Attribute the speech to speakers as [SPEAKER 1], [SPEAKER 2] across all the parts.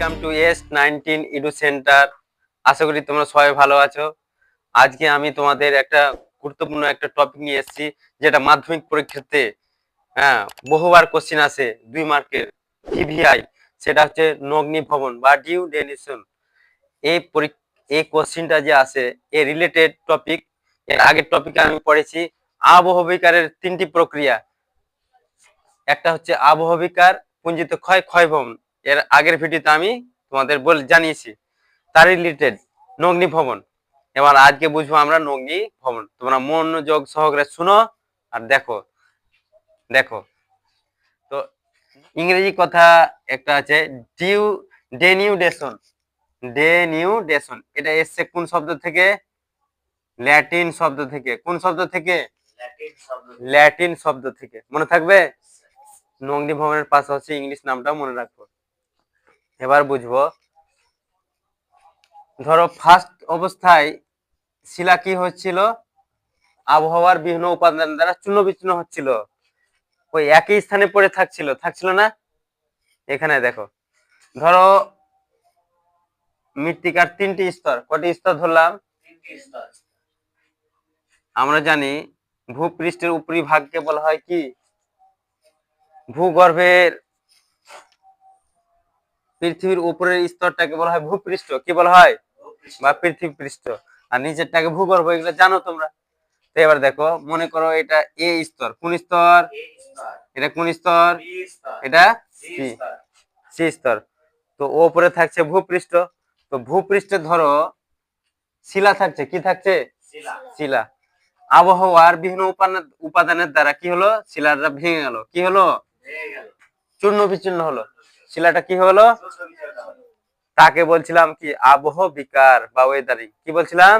[SPEAKER 1] Welcome to S nineteen edu centre আশা করি তোমরা সবাই ভালো আছো। আজকে আমি তোমাদের একটা গুরুত্বপূর্ণ একটা টপিক নিয়ে এসেছি, যেটা মাধ্যমিক পরীক্ষাতে হ্যাঁ বহুবার কোশ্চিন আসে, দুই মার্কের টিভিআই সেটা হচ্ছে নগ্নি ভবন বা ডিউ ডেনিশন এই এই কোশ্চিনটা যে আসে এ রিলেটেড টপিক এর আগের টপিকে আমি পড়েছি আবহবিকারের তিনটি প্রক্রিয়া। একটা হচ্ছে আবহবিকার পুঞ্জিত ক্ষয় ক্ষয় ভবন এর আগের ভিডিওতে আমি তোমাদের বল জানিয়েছি তার রিলেটেড নগ্নি ভবন। এবার আজকে বুঝব আমরা নগ্নি ভবন। তোমরা মনোযোগ সহকারে শুনো আর দেখো। দেখো। তো ইংরেজি কথা একটা আছে ডিউ ডেনিউডেশন ডেনিউডেশন এটা এসছে কোন শব্দ থেকে? ল্যাটিন শব্দ থেকে। কোন শব্দ থেকে?
[SPEAKER 2] ল্যাটিন শব্দ
[SPEAKER 1] থেকে। মনে থাকবে? নগ্নি ভবনের পাশাপাশি ইংলিশ নামটা মনে রাখব এবার বুঝব। ধরো ফার্স্ট অবস্থায় শিলা কি হচ্ছিল? আবহাওয়ার বিভিন্ন উপাদান দ্বারা চূর্ণ বিচূর্ণ হচ্ছিল। ওই একই স্থানে পড়ে থাকছিল থাকছিল না? এখানে দেখো। ধরো মৃত্তিকার তিনটি স্তর, কটি স্তর ধরলাম? আমরা জানি ভূপৃষ্ঠের উপরি ভাগকে বলা হয় কি? ভূগর্ভের পৃথিবীর উপরের স্তরটাকে বলা হয় ভূপৃষ্ঠ। কি বলা হয়? বা পৃথিবী পৃষ্ঠ আর নিচেরটাকে ভূগর্ভ এগুলো জানো তোমরা? তো এবার দেখো মনে করো এটা এ স্তর। কোন স্তর? এটা কোন স্তর? এটা
[SPEAKER 2] সি
[SPEAKER 1] সি।
[SPEAKER 2] স্তর।
[SPEAKER 1] তো ওপরে থাকছে ভূপৃষ্ঠ। তো ভূপৃষ্ঠে ধরো শিলা থাকছে। কি থাকছে?
[SPEAKER 2] শিলা।
[SPEAKER 1] আবহাওয়ার বিভিন্ন উপাদান উপাদানের দ্বারা কি হলো? শিলাটা ভেঙে গেল। কি হলো? চূর্ণ বিচূর্ণ হলো। শিলাটা কি হলো? তাকে বলছিলাম কি, আবহ বিকার বা ওয়েদারিং কি বলছিলাম?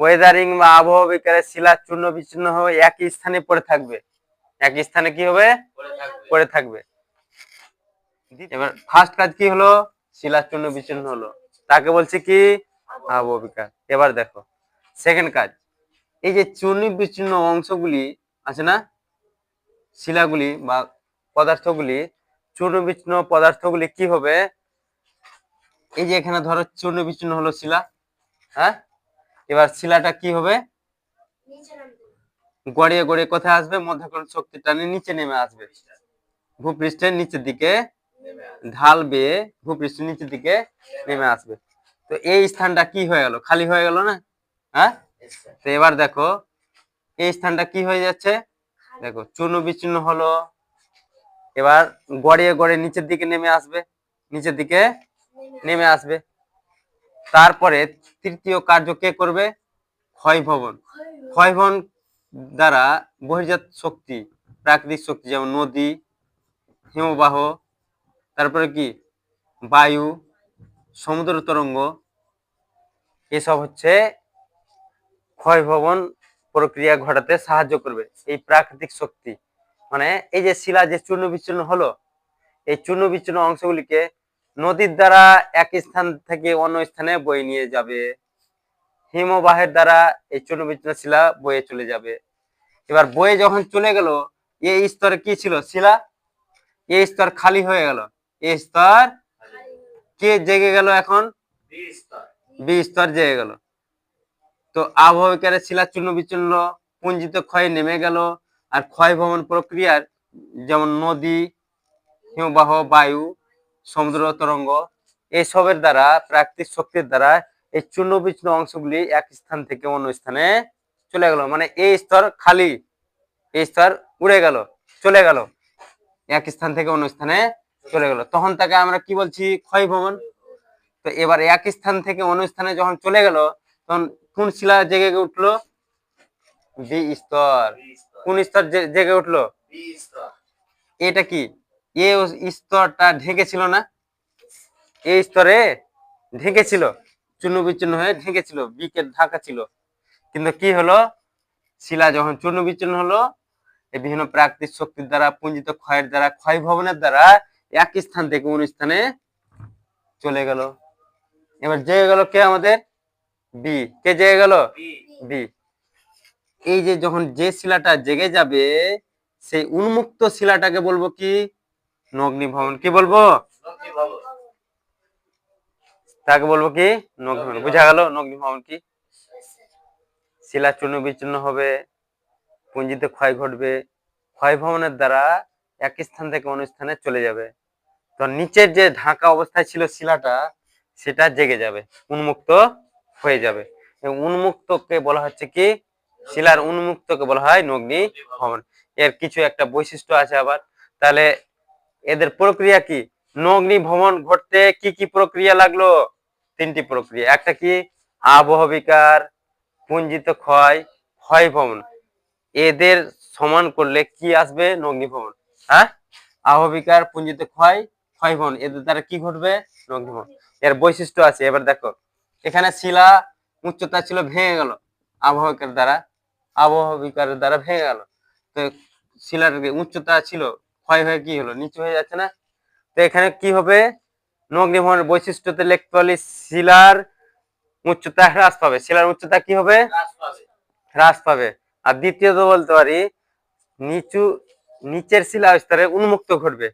[SPEAKER 2] ওয়েদারিং
[SPEAKER 1] বা আবহ বিকারে শিলা চূর্ণ বিচূর্ণ হয়ে একই স্থানে পড়ে থাকবে। একই স্থানে কি হবে? পড়ে থাকবে। এবার ফার্স্ট কাজ কি হলো? শিলা চূর্ণ বিচ্ছিন্ন হলো। তাকে বলছে কি? আবহ বিকার। এবার দেখো। সেকেন্ড কাজ। এই যে চূর্ণ বিচ্ছিন্ন অংশগুলি আছে না? শিলাগুলি বা পদার্থগুলি চূর্ণ বিচূর্ণ পদার্থগুলি কি হবে? এই যে এখানে ধরো চূর্ণ বিচূর্ণ হলো শিলা হ্যাঁ? এবার শিলাটা কি হবে? গড়িয়ে গড়িয়ে কোথায় আসবে? মধ্যকরণ শক্তি টানে নিচে নেমে আসবে। ভূপৃষ্ঠের নিচের দিকে ঢাল বেয়ে ভূপৃষ্ঠের নিচের দিকে নেমে আসবে। তো এই স্থানটা কি হয়ে গেল? খালি হয়ে গেল না? হ্যাঁ? তো এবার দেখো, এই স্থানটা কি হয়ে যাচ্ছে? দেখো চূর্ণ বিচ্ছিন্ন হলো এবার গড়িয়ে গড়িয়ে নিচের দিকে নেমে আসবে, নিচের দিকে নেমে আসবে। তারপরে তৃতীয় কার্য কে করবে? ক্ষয় ভবন। ক্ষয় ভবন দ্বারা বহির্জাত শক্তি, প্রাকৃতিক শক্তি যেমন নদী, হিমবাহ, তারপরে কি? বায়ু, সমুদ্র তরঙ্গ, এসব হচ্ছে ক্ষয় ভবন প্রক্রিয়া ঘটাতে সাহায্য করবে। এই প্রাকৃতিক শক্তি। মানে এই যে শিলা যে চূর্ণ বিচূর্ণ হলো এই চূর্ণ বিচূর্ণ অংশগুলিকে নদীর দ্বারা এক স্থান থেকে অন্য স্থানে বয়ে নিয়ে যাবে। হিমবাহের দ্বারা এই চূর্ণ বিচূর্ণ শিলা বয়ে চলে যাবে। এবার বয়ে যখন চলে গেল এই স্তরে কি ছিল? শিলা? এই স্তর খালি হয়ে গেল। এই স্তর কে জেগে গেল এখন?
[SPEAKER 2] বি স্তর।
[SPEAKER 1] জেগে গেল। তো আবহাওয়াকারে শিলা চূর্ণ বিচূর্ণ পুঞ্জিত ক্ষয় নেমে গেল। আর ক্ষয় ভবন প্রক্রিয়ার যেমন নদী, হিমবাহ, বায়ু, সমুদ্র, তরঙ্গ এইসবের দ্বারা, প্রাকৃতিক শক্তির দ্বারা এই চূর্ণ বিচূর্ণ অংশগুলি এক স্থান থেকে অন্য স্থানে চলে গেল। মানে এই স্তর খালি, এই স্তর উড়ে গেল, চলে গেল, এক স্থান থেকে অন্য স্থানে চলে গেল। তখন তাকে আমরা কি বলছি? ক্ষয় ভবন তো এবার এক স্থান থেকে অন্য স্থানে যখন চলে গেল, তখন কোন শিলা জেগে উঠল? বি স্তর
[SPEAKER 2] বি স্তর।
[SPEAKER 1] কোন স্তর জেগে উঠল?
[SPEAKER 2] স্তর।
[SPEAKER 1] এটা কি? এ স্তরটা ঢেকেছিল না? এই স্তরে ঢেকেছিল চূর্ণ বিচ্ছিন্ন হয়ে ঢেকেছিল বিকে ঢাকা ছিল। কিন্তু কি হলো? শিলা যখন চূর্ণ বিচ্ছিন্ন হলো এই বিভিন্ন প্রাকৃতিক শক্তির দ্বারা পুঞ্জিত ক্ষয়ের দ্বারা ক্ষয় ভবনের দ্বারা এক স্থান থেকে অন্য স্থানে চলে গেল। এবার জেগে গেল কে আমাদের? বি কে জেগে গেল?
[SPEAKER 2] বি।
[SPEAKER 1] বি এই যে যখন যে শিলাটা জেগে যাবে সেই উন্মুক্ত শিলাটাকে বলব কি? নগ্নি ভবন। কি বলব? তাকে বলব কি? নগ্নি ভবন। বুঝা গেল? নগ্নি ভবন কি? শিলা চূর্ণ বিচূর্ণ হবে পুঞ্জিতে ক্ষয় ঘটবে। ক্ষয় ভবনের দ্বারা এক স্থান থেকে অন্য স্থানে চলে যাবে। তো নিচের যে ঢাকা অবস্থায় ছিল শিলাটা সেটা জেগে যাবে উন্মুক্ত হয়ে যাবে। উন্মুক্তকে বলা হচ্ছে কি? শিলার উন্মুক্তকে বলা হয় নগ্নি ভবন। এর কিছু একটা বৈশিষ্ট্য আছে আবার। তাহলে এদের প্রক্রিয়া কি? নগ্নি ভবন ঘটতে কি কি প্রক্রিয়া লাগল? তিনটি প্রক্রিয়া। একটা কি? আবহবিকার পুঞ্জিত ক্ষয় ক্ষয় ভবন। এদের সমান করলে কি আসবে? নগ্নি ভবন। হ্যাঁ? আবহবিকার পুঞ্জিত ক্ষয় ক্ষয় ভবন। এদের দ্বারা কি ঘটবে? নগ্নি ভবন। এর বৈশিষ্ট্য আছে। এবার দেখো, এখানে শিলা উচ্চতা ছিল, ভেঙে গেল আবহবিকার দ্বারা। আবহবিকারের দ্বারা ভেঙে গেল। তো শিলার উচ্চতা ছিল ক্ষয় হয়ে কি হলো? নিচু হয়ে যাচ্ছে না? তো এখানে কি হবে? নগ্নি ভবনের বৈশিষ্ট্যতে লিখতে পারলে শিলার উচ্চতা হ্রাস পাবে। শিলার উচ্চতা কি হবে?
[SPEAKER 2] হ্রাস পাবে।
[SPEAKER 1] আর দ্বিতীয়ত বলতে পারি নিচু নিচের শিলা স্তরে উন্মুক্ত ঘটবে।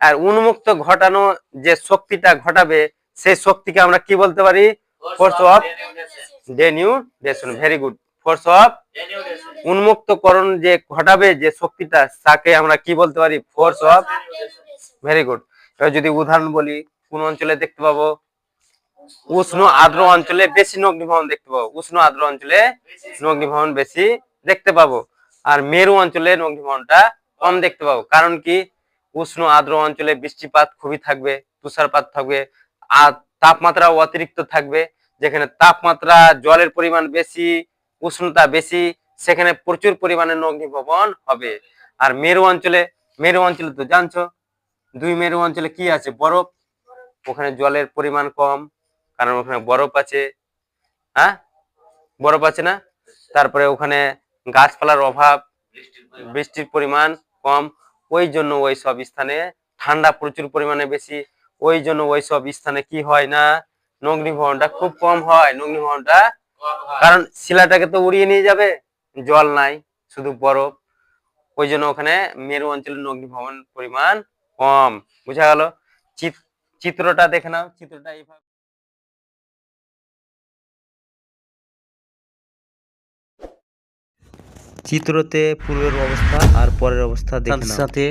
[SPEAKER 1] আর উন্মুক্ত ঘটানো যে শক্তিটা ঘটাবে সেই শক্তিকে আমরা কি বলতে পারি? Force of denudation very good উন্মুক্তকরণ যে ঘটাবে, যে শক্তিটা, তাকে আমরা কি বলতে পারি? ফোর্স অফ ভেরি গুড এবার যদি উদাহরণ বলি, কোন অঞ্চলে দেখতে পাবো? উষ্ণ আর্দ্র অঞ্চলে বেশি নগ্নিভবন দেখতে পাবো। উষ্ণ আর্দ্র অঞ্চলে নগ্নিভবন বেশি দেখতে পাবো। আর মেরু অঞ্চলে নগ্নিভবনটা কম দেখতে পাবো। কারণ কি? উষ্ণ আর্দ্র অঞ্চলে বৃষ্টিপাত খুবই থাকবে, তুষারপাত থাকবে, আর তাপমাত্রা অতিরিক্ত থাকবে, যেখানে তাপমাত্রা জলের পরিমাণ বেশি উষ্ণতা বেশি, সেখানে প্রচুর পরিমাণে নগ্নিভবন হবে। আর মেরু অঞ্চলে মেরু অঞ্চলে তো জানছো, দুই মেরু অঞ্চলে কি আছে? বরফ, ওখানে জলের পরিমাণ কম, কারণ ওখানে বরফ আছে। হ্যাঁ? বরফ আছে না? তারপরে ওখানে গাছপালার অভাব, বৃষ্টির পরিমাণ কম, ওই জন্য ওই সব স্থানে ঠান্ডা প্রচুর পরিমাণে বেশি, ওই জন্য ওই সব স্থানে কি হয় না নগ্নিভবনটা খুব কম হয়। নগ্নিভবনটা কারণ শিলাটাকে তো উড়িয়ে নিয়ে যাবে জল নাই শুধু বরফ। ওই জন্য ওখানে মেরু অঞ্চলের নগ্নিভবন পরিমাণ কম। বুঝা গেল? চিত্রটা দেখে নাও চিত্রটা এইভাবে
[SPEAKER 3] চিত্রতে পূর্বের অবস্থা আর পরের অবস্থা দেখে নাও।
[SPEAKER 4] সাথে